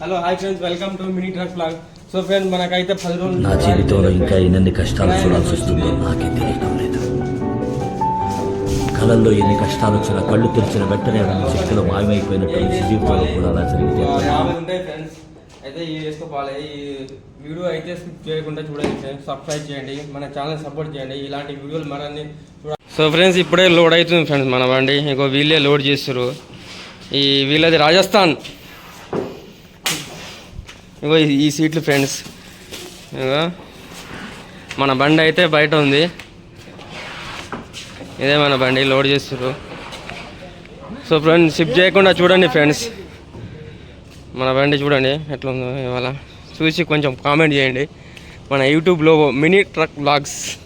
Hello hi friends welcome to mini truck blog so friends మనకైతే పది రోజులు నా జీవితంలో ఇంకా ఎన్ని కష్టాలు చూడాల్సి వస్తుందో నాకే తెలియడం లేదు. కళల్లో ఎన్ని కష్టాలు వచ్చినా కళ్ళు తెరిచిన వెంటనే రెండు శక్తులు మాయమైపోయినట్టు నిజ జీవితంలో కూడా అలా జరిగితే ఆ, యాభై ఉంటాయి ఫ్రెండ్స్ అయితే ఈ వేసుకోవాలి ఈ వీడియో అయితే స్కిప్ చేయకుండా చూడండి ఫ్రెండ్స్ సబ్స్క్రైబ్ చేయండి మన ఛానల్ సపోర్ట్ చేయండి. ఇలాంటి వీడియోలు మరన్ని సో ఫ్రెండ్స్ ఇప్పుడే లోడ్ అవుతుంది ఫ్రెండ్స్ మన బండి. ఇంకో వీళ్ళే లోడ్ చేస్తారు ఈ వీళ్ళది రాజస్థాన్. ఇగో ఈ- సీట్లు ఫ్రెండ్స్. ఇగో మన బండి అయితే బయట ఉంది. ఇదే మన బండి లోడ్ చేస్తారు సో ఫ్రెండ్స్ షిఫ్ట్ చేయకుండా చూడండి ఫ్రెండ్స్. మన బండి చూడండి ఎట్లా ఉందో ఇవాళ. చూసి కొంచెం కామెంట్ చేయండి. మన యూట్యూబ్లో మినీ ట్రక్ బ్లాగ్స్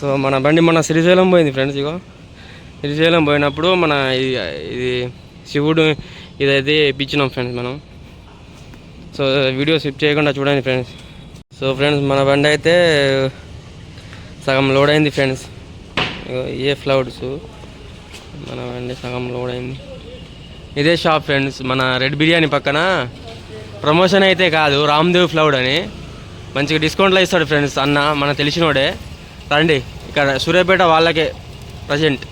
సో మన బండి మన శ్రీశైలం పోయింది ఫ్రెండ్స్ ఇగో. శ్రీశైలం పోయినప్పుడు మన ఇది ఇది శివుడు ఇదైతే ఇప్పించినాం ఫ్రెండ్స్ మనం. సో వీడియో స్విప్ చేయకుండా చూడండి ఫ్రెండ్స్ సో ఫ్రెండ్స్ మన బండి అయితే సగం లోడ్ అయింది ఫ్రెండ్స్ ఏ ఫ్లౌడ్స్ మన బండి సగం లోడ్ అయింది. ఇదే షాప్ ఫ్రెండ్స్ మన రెడ్ బిర్యానీ పక్కన. ప్రమోషన్ అయితే కాదు రామ్దేవ్ ఫ్లౌడ్ అని. మంచిగా డిస్కౌంట్లో ఇస్తాడు ఫ్రెండ్స్ అన్న మన తెలిసినోడే. రండి ఇక్కడ సూర్యాపేట వాళ్ళకే ప్రజెంట్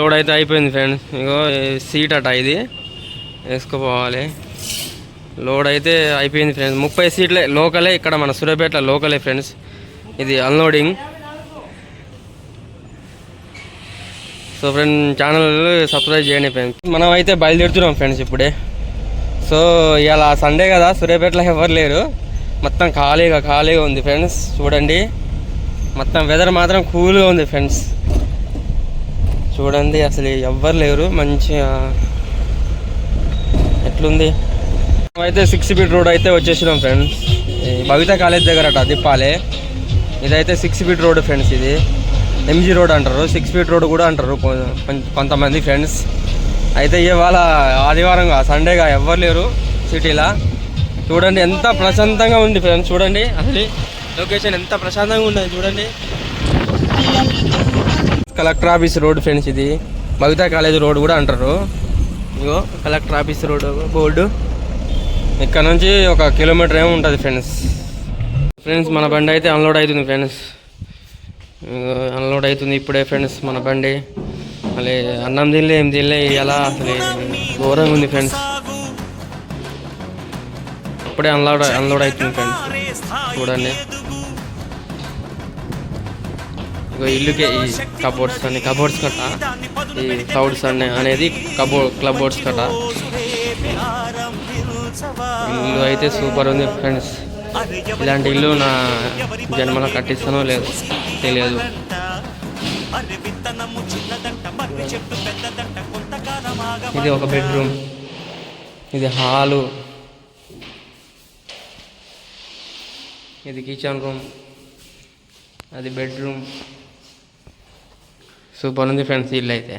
లోడ్ అయితే అయిపోయింది ఫ్రెండ్స్ ఇగో సీట్ అట ఇది. వేసుకోపోవాలి లోడ్ అయితే అయిపోయింది ఫ్రెండ్స్. ముప్పై సీట్లే లోకలే ఇక్కడ మన సూర్యాపేట లోకలే ఫ్రెండ్స్. ఇది unloading. So friend channel subscribe చేయండి ఫ్రెండ్స్. మనం అయితే బయలుదేరుతున్నాం ఫ్రెండ్స్ ఇప్పుడే. సో ఇలా సండే కదా సూర్యాపేటలో ఎవరు లేరు. మొత్తం ఖాళీగా ఖాళీగా ఉంది ఫ్రెండ్స్. చూడండి. మొత్తం వెదర్ మాత్రం కూల్గా ఉంది ఫ్రెండ్స్. చూడండి అసలు ఎవ్వరు లేరు. మంచిగా ఎట్లుంది? అయితే సిక్స్ ఫీట్ రోడ్ అయితే వచ్చేసినాం ఫ్రెండ్స్ ఈ భవిత కాలేజ్ దగ్గర అట దిప్పాలే. ఇదైతే సిక్స్ ఫీట్ రోడ్ ఫ్రెండ్స్ ఇది. ఎంజీ రోడ్ అంటారు. సిక్స్ ఫీట్ రోడ్ కూడా అంటారు కొంతమంది ఫ్రెండ్స్ అయితే ఇవాళ ఆదివారంగా సండేగా ఎవ్వరు లేరు సిటీలో. చూడండి ఎంత ప్రశాంతంగా ఉంది ఫ్రెండ్స్ చూడండి. అసలు లొకేషన్ ఎంత ప్రశాంతంగా ఉన్నది చూడండి. కలెక్టర్ ఆఫీస్ రోడ్ ఫ్రెండ్స్ ఇది. భవితా కాలేజ్ రోడ్ కూడా అంటారు. ఇగో కలెక్టర్ ఆఫీస్ రోడ్ బోర్డు. ఇక్కడ నుంచి ఒక కిలోమీటర్ ఏమో ఉంటుంది ఫ్రెండ్స్. ఫ్రెండ్స్ మన బండి అయితే అన్లోడ్ అవుతుంది ఫ్రెండ్స్. అన్లోడ్ అవుతుంది ఇప్పుడే ఫ్రెండ్స్ మన బండి. మళ్ళీ అన్నం తినలే ఏం తినలే ఎలా అసలు ఘోరంగా ఉంది ఫ్రెండ్స్. ఇప్పుడే అన్లోడ్ అన్లోడ్ అవుతుంది ఫ్రెండ్స్. చూడండి. ఇగో ఇల్లుకే ఈ కబోర్డ్స్ అని కబోర్డ్స్ కట్ట ఈ క్లౌడ్స్ అనే అనేది కబో క్లబోర్డ్స్ కట్ట. ఇల్లు అయితే సూపర్ ఉంది ఫ్రెండ్స్. ఇలాంటి ఇల్లు నా జన్మలో కట్టిస్తానో లేదు తెలియదు. ఇది ఒక బెడ్రూమ్. ఇది హాలు. ఇది కిచెన్ రూమ్. అది బెడ్రూమ్. సూపర్ ఉంది ఫ్రెండ్స్ ఇల్లు అయితే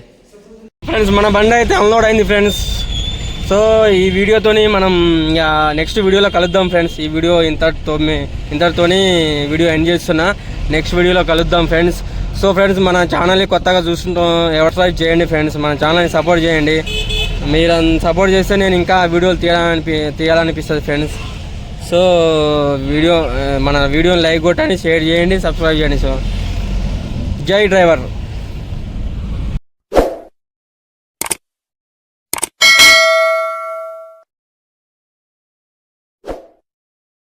ఫ్రెండ్స్ మన బండి అయితే అన్లోడ్ అయింది ఫ్రెండ్స్. సో ఈ వీడియోతోని మనం ఇక నెక్స్ట్ వీడియోలో కలుద్దాం ఫ్రెండ్స్. ఈ వీడియో ఇంతటితో ఇంతటితోని వీడియో ఎండ్ చేస్తున్నా. నెక్స్ట్ వీడియోలో కలుద్దాం ఫ్రెండ్స్. సో ఫ్రెండ్స్ మన ఛానల్ని కొత్తగా చూస్తుంటాం ఎవరిసైజ్ చేయండి ఫ్రెండ్స్. మన ఛానల్ని సపోర్ట్ చేయండి. మీరు సపోర్ట్ చేస్తే నేను ఇంకా వీడియోలు తీయాలనిపి తీయాలనిపిస్తుంది ఫ్రెండ్స్. సో వీడియో మన వీడియోని లైక్ కొట్టండి షేర్ చేయండి సబ్స్క్రైబ్ చేయండి. సో జై డ్రైవర్.